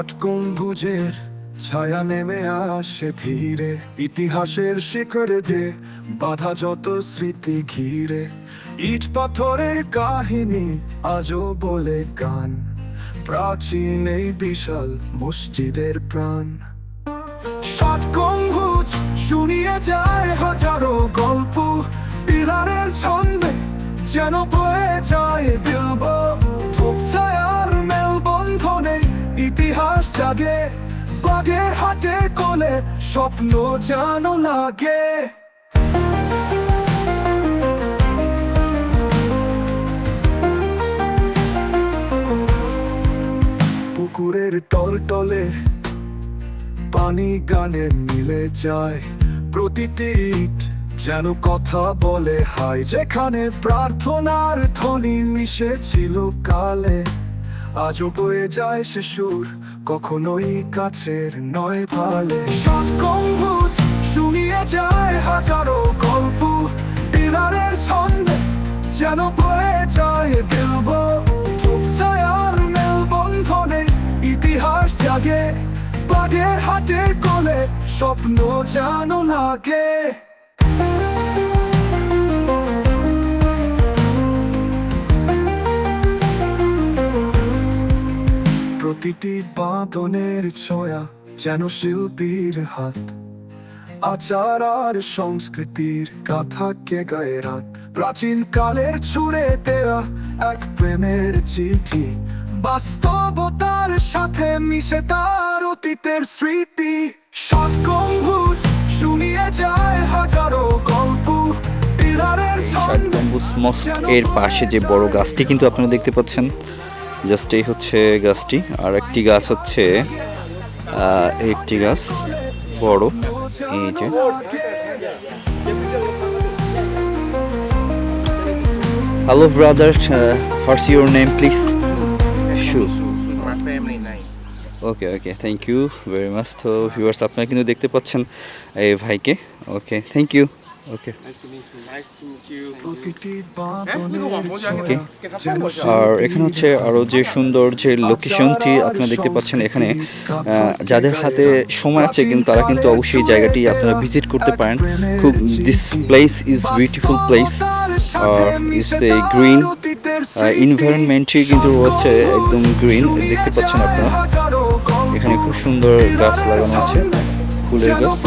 আট গম্বুজের ছায়া নেমে আসে ধীরে। ইতিহাসের শিখরে যে বাধা যত স্মৃতি ঘিরে। ইট পাথরের কাহিনী আজও বলে গান। প্রাচীন এই বিশাল মসজিদের প্রাণ। সাত গম্বুজ শুনিয়ে যায় হাজারো বাগের হাটে কোলে স্বপ্ন যেন লাগে। পুকুরের টল টলে পানি গানে মিলে যায়। প্রতিটি যেন কথা বলে হাই যেখানে প্রার্থনার ধ্বনি মিশেছিল কালে। আজও বয়ে যায় সুর কখনোই কাছের নয় ভালে। সৎ শুনিয়ে যায় হাজারো গল্প। পিলারের ছন্দে যেন বয়ে যায় দিলব ছায়ার মেলবন্ধনে ইতিহাস জাগে। বাগের হাটে কোলে স্বপ্ন যেন লাগে। প্রতিটি বাঁধনের ছোঁয়া যেন শিল্পীর হাত। আচার আর সংস্কৃতির কথা কে গায়ে রাত। প্রাচীন কালের ছুড়ে দেয়া এক প্রেমের চিঠি। বাস্তবতার সাথে মিশে তার অতীতের স্মৃতি। সৎ গম্বুজ শুনিয়ে যায় হাজারো গল্প। পিলারের মস্ক এর পাশে যে বড় গাছটি কিন্তু আপনারা দেখতে পাচ্ছেন। জাস্ট এই হচ্ছে গাছটি, আর একটি গাছ হচ্ছে একটি গাছ বড়, এই যে। Hello brother what's your name please shoe. Okay okay thank you very much তো ভিউয়ার্স আপনারা কিন্তু দেখতে পাচ্ছেন এই ভাইকে। ওকে থ্যাংক ইউ ওকে. আর এখানে হচ্ছে আরও যে সুন্দর যে লোকেশনটি আপনারা দেখতে পাচ্ছেন এখানে যাদের হাতে সময় আছে কিন্তু তারা কিন্তু অবশ্যই জায়গাটি আপনারা ভিজিট করতে পারেন। খুব this place is beautiful place R is the green ইনভায়রনমেন্টটি কিন্তু হচ্ছে একদম গ্রিন দেখতে পাচ্ছেন আপনারা। এখানে খুব সুন্দর গাছ লাগানো আছে ফুলের গাছ।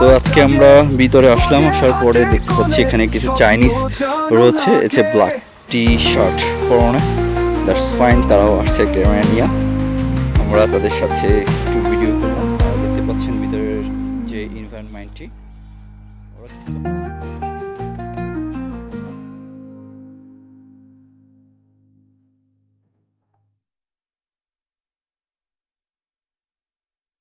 তো আজকে আমরা ভিতরে আসলাম, আসার পরে দেখতে পাচ্ছি এখানে কিছু চাইনিজ রয়েছে এছে ব্ল্যাক টি শার্ট পরনে। দ্যাটস ফাইন তারাও আসছে ক্যামেরা নিয়ে আমরা তাদের সাথে একটু ভিডিও করলাম। দেখতে পাচ্ছেন ভিতরের যে ইনভায়রনমেন্টটি